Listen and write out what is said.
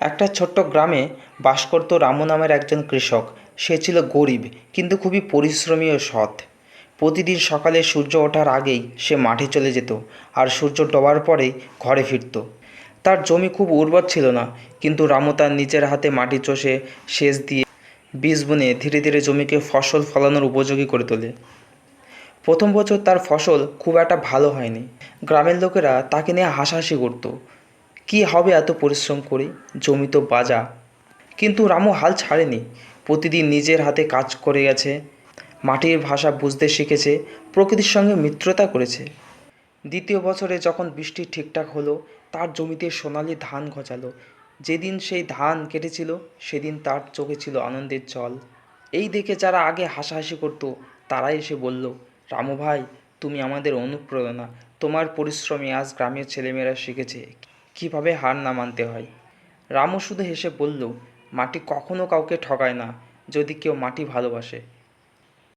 একটা ছোট্ট গ্রামে বাস করত রামু নামের একজন কৃষক। সে ছিল গরিব, কিন্তু খুবই পরিশ্রমী ও সৎ। প্রতিদিন সকালে সূর্য ওঠার আগেই সে মাঠে চলে যেত আর সূর্য ডোবার পরেই ঘরে ফিরত। তার জমি খুব উর্বর ছিল না, কিন্তু রামু তার নিজের হাতে মাটি চষে সেচ দিয়ে বীজ বুনে ধীরে ধীরে জমিকে ফসল ফলানোর উপযোগী করে তোলে। প্রথম বছর তার ফসল খুব একটা ভালো হয়নি। গ্রামের লোকেরা তাকে নিয়ে হাসাহাসি করতো। কি হবে এত পরিশ্রম করে? জমি তো বাজা। কিন্তু রামু হাল ছাড়েনি। প্রতিদিন নিজের হাতে কাজ করে গেছে। মাটির ভাষা বুঝতে শিখেছে, প্রকৃতির সঙ্গে মিত্রতা করেছে। দ্বিতীয় বছরে যখন বৃষ্টি ঠিকঠাক হলো, তার জমিতে সোনালি ধান গজালো যেদিন সেই ধান কেটেছিল, সেদিন তার চোখে ছিল আনন্দের জল। এই দেখে যারা আগে হাসাহাসি করতো, তারাই এসে বলল, রামু ভাই, তুমি আমাদের অনুপ্রেরণা। তোমার পরিশ্রমে আজ গ্রামের ছেলেমেয়েরা শিখেছে। কীভাবে হার না মানতে হয়? রামু শুধু হেসে বলল, মাটি কখনো কাউকে ঠকায় না, যদি কেউ মাটি ভালোবাসে।